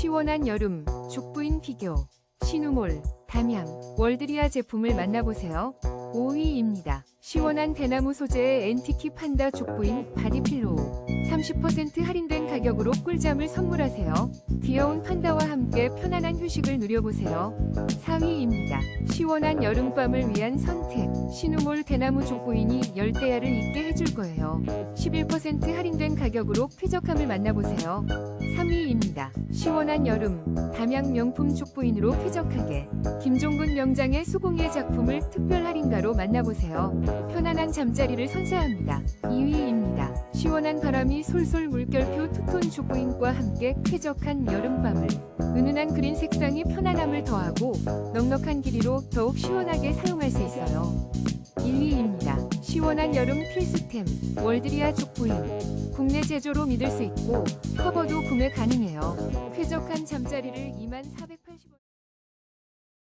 시원한 여름, 죽부인 비교, 신우몰, 담양, 월드리아 제품을 만나보세요. 5위입니다. 시원한 대나무 소재의 앤티키 판다 족부인 바디필로우. 30% 할인된 가격으로 꿀잠을 선물하세요. 귀여운 판다와 함께 편안한 휴식을 누려보세요. 4위입니다. 시원한 여름밤을 위한 선택. 신우몰 대나무 족부인이 열대야를 잊게 해줄 거예요. 11% 할인된 가격으로 쾌적함을 만나보세요. 3위입니다. 시원한 여름, 담양 명품 족부인으로 쾌적하게. 김종근 명장의 수공예 작품을 특별 할인가로 만나보세요. 편안한 잠자리를 선사합니다. 2위입니다. 시원한 바람이 솔솔 물결표 투톤 족부인과 함께 쾌적한 여름밤을. 은은한 그린 색상이 편안함을 더하고 넉넉한 길이로 더욱 시원하게 사용할 수 있어요. 1위입니다. 시원한 여름 필수템 월드리아 족부인 국내 제조로 믿을 수 있고 커버도 구매 가능해요. 쾌적한 잠자리를 24,480원